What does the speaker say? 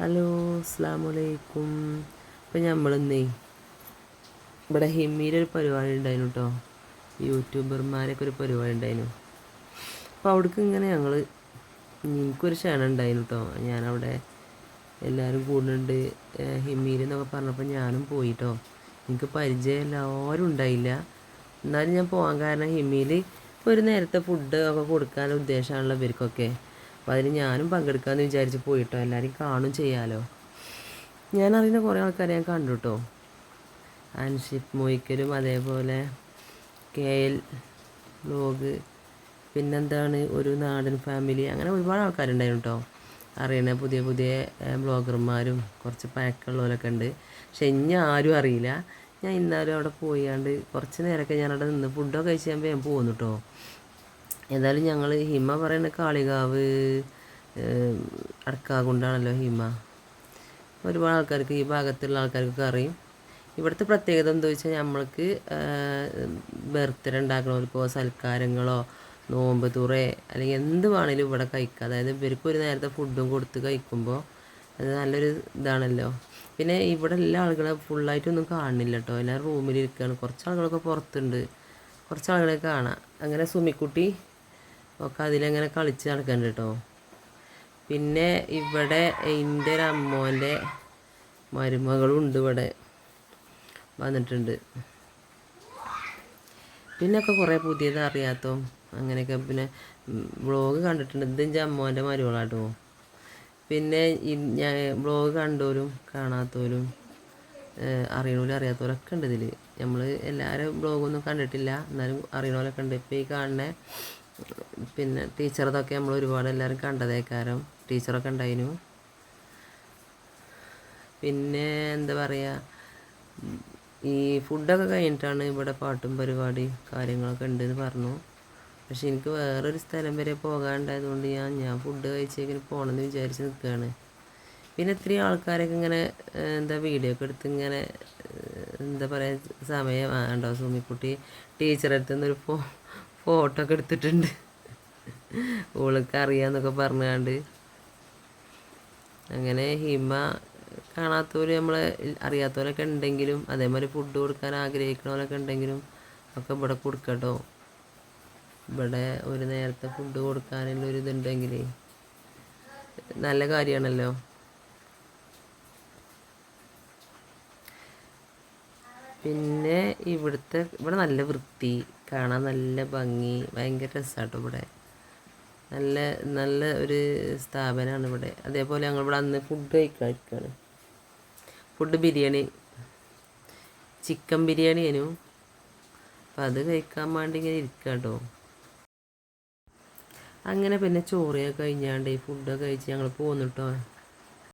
Hello അസ്സാം വലൈക്കും ഇപ്പം നമ്മളിന്നേ ഇവിടെ ഹിമ്മിയിലെ ഒരു പരിപാടി ഉണ്ടായിരുന്നു കേട്ടോ യൂട്യൂബർമാരൊക്കെ ഒരു പരിപാടി ഉണ്ടായിരുന്നു. അപ്പോൾ അവിടേക്ക് ഇങ്ങനെ ഞങ്ങൾ എനിക്കൊരു ക്ഷണം ഉണ്ടായിരുന്നു കേട്ടോ ഞാനവിടെ എല്ലാവരും കൂടുന്നുണ്ട്. ഹിമ്മിയിൽ എന്നൊക്കെ പറഞ്ഞപ്പോൾ ഞാനും പോയിട്ടോ എനിക്ക് പരിചയം എല്ലാവരും ഉണ്ടായില്ല. എന്നാലും ഞാൻ പോകാൻ കാരണം ഹിമ്മിയിൽ ഒരു നേരത്തെ ഫുഡ് ഒക്കെ കൊടുക്കാൻ ഉദ്ദേശമാണല്ലോ ഇവർക്കൊക്കെ. അപ്പോൾ അതിന് ഞാനും പങ്കെടുക്കാമെന്ന് വിചാരിച്ച് പോയിട്ടോ. എല്ലാവരും കാണും ചെയ്യാമല്ലോ ഞാൻ അറിയുന്ന കുറേ ആൾക്കാരെ ഞാൻ കണ്ടു കേട്ടോ അൻഷിപ്പ് മൊയ്ക്കലും അതേപോലെ കെ എൽ ബ്ലോഗ് പിന്നെന്താണ് ഒരു നാടൻ ഫാമിലി. അങ്ങനെ ഒരുപാട് ആൾക്കാരുണ്ടായിരുന്നു കേട്ടോ അറിയണ പുതിയ പുതിയ ബ്ലോഗർമാരും കുറച്ച് പഴക്കമുള്ളവരൊക്കെ ഉണ്ട്. പക്ഷെ ഇനി ആരും അറിയില്ല. ഞാൻ ഇന്നാലും അവിടെ പോയാണ്ട് കുറച്ച് നേരമൊക്കെ ഞാനവിടെ നിന്ന് ഫുഡൊക്കെ കഴിച്ച് ഞാൻ പോന്നു കേട്ടോ ഏതായാലും ഞങ്ങൾ ഹിമ പറയുന്ന കാളികാവ് അടക്കാകുണ്ടാണല്ലോ ഹിമ. ഒരുപാട് ആൾക്കാർക്ക് ഈ ഭാഗത്തുള്ള ആൾക്കാർക്കൊക്കെ അറിയും. ഇവിടുത്തെ പ്രത്യേകത എന്താ വെച്ചാൽ നമ്മൾക്ക് ബർത്ത്ഡേ ഉണ്ടാക്കണവർക്കോ സൽക്കാരങ്ങളോ നോമ്പ് തുറേ അല്ലെങ്കിൽ എന്ത് വേണേലും ഇവിടെ കഴിക്കുക അതായത് ഇവർക്ക് ഒരു നേരത്തെ ഫുഡും കൊടുത്ത് കഴിക്കുമ്പോൾ അത് നല്ലൊരു ഇതാണല്ലോ. പിന്നെ ഇവിടെ എല്ലാ ആളുകളെ ഫുള്ളായിട്ടൊന്നും കാണുന്നില്ല കേട്ടോ എല്ലാവരും റൂമിലിരിക്കുകയാണ് കുറച്ച് ആളുകളൊക്കെ പുറത്തുണ്ട്. കുറച്ച് ആളുകളെ കാണാം. അങ്ങനെ സുമിക്കുട്ടി ഒക്കെ അതിലങ്ങനെ കളിച്ച് നടക്കുന്നുണ്ട് കേട്ടോ പിന്നെ ഇവിടെ എന്റെ ഒരു അമ്മോന്റെ മരുമകളും ഉണ്ട് ഇവിടെ വന്നിട്ടുണ്ട്. പിന്നൊക്കെ കുറേ പുതിയത് അറിയാത്തോ അങ്ങനെയൊക്കെ പിന്നെ ബ്ലോഗ് കണ്ടിട്ടുണ്ട്. ഇത് എന്റെ അമ്മോന്റെ മരുമകളാട്ടോ. പിന്നെ ഞാൻ ബ്ലോഗ് കണ്ടോരും കാണാത്തവരും അറിയണോലും അറിയാത്തവരൊക്കെ ഉണ്ട് ഇതിൽ നമ്മൾ എല്ലാവരും ബ്ലോഗൊന്നും കണ്ടിട്ടില്ല. എന്നാലും അറിയണോലൊക്കെ ഉണ്ട്. ഇപ്പോൾ ഈ കാണുന്ന പിന്നെ ടീച്ചറതൊക്കെ നമ്മൾ ഒരുപാട് എല്ലാവരും കണ്ടതേക്കാരം. ടീച്ചറൊക്കെ ഉണ്ടായിരുന്നു പിന്നെ എന്താ പറയുക ഈ ഫുഡൊക്കെ കഴിഞ്ഞിട്ടാണ് ഇവിടെ പാട്ടും പരിപാടി കാര്യങ്ങളൊക്കെ ഉണ്ടെന്ന് പറഞ്ഞു. പക്ഷെ എനിക്ക് വേറൊരു സ്ഥലം വരെ പോകാണ്ടായതുകൊണ്ട് ഞാൻ ഞാൻ ഫുഡ് കഴിച്ചേക്കിന് പോകണമെന്ന് വിചാരിച്ച് നിൽക്കുകയാണ് പിന്നെ ഇത്രയും ആൾക്കാരൊക്കെ ഇങ്ങനെ എന്താ വീഡിയോ ഒക്കെ എടുത്ത് ഇങ്ങനെ എന്താ പറയുക സമയം ആണ്ടോ സൂമിക്കുട്ടി? ടീച്ചറെടുത്തുനിന്നൊരു ഫോ ഫോട്ടോ ഒക്കെ എടുത്തിട്ടുണ്ട്. ഓൾക്ക് അറിയാന്നൊക്കെ പറഞ്ഞാണ്ട്. അങ്ങനെ ഹിമ കാണാത്തവർ നമ്മളെ അറിയാത്തവരൊക്കെ ഉണ്ടെങ്കിലും അതേമാതിരി ഫുഡ് കൊടുക്കാൻ ആഗ്രഹിക്കണവരൊക്കെ ഉണ്ടെങ്കിലും ഒക്കെ ഇവിടെ കൊടുക്കട്ടോ. ഇവിടെ ഒരു നേരത്തെ ഫുഡ് കൊടുക്കാനുള്ള ഒരു ഇതുണ്ടെങ്കിൽ നല്ല കാര്യമാണല്ലോ. പിന്നെ ഇവിടുത്തെ ഇവിടെ നല്ല വൃത്തി കാണാൻ നല്ല ഭംഗി ഭയങ്കര രസമാട്ടോ ഇവിടെ. നല്ല നല്ല ഒരു സ്ഥാപനമാണ് ഇവിടെ. അതേപോലെ ഞങ്ങൾ ഇവിടെ അന്ന് ഫുഡ് കഴിക്കാണ് ഫുഡ് ബിരിയാണി. ചിക്കൻ ബിരിയാണി ആയിരുന്നു. അപ്പം അത് കഴിക്കാൻ വേണ്ടി ഇങ്ങനെ ഇരിക്കുക കേട്ടോ അങ്ങനെ പിന്നെ ചോറിയൊക്കെ കഴിഞ്ഞാണ്ട് ഫുഡൊക്കെ കഴിച്ച് ഞങ്ങൾ പോന്നിട്ടോ.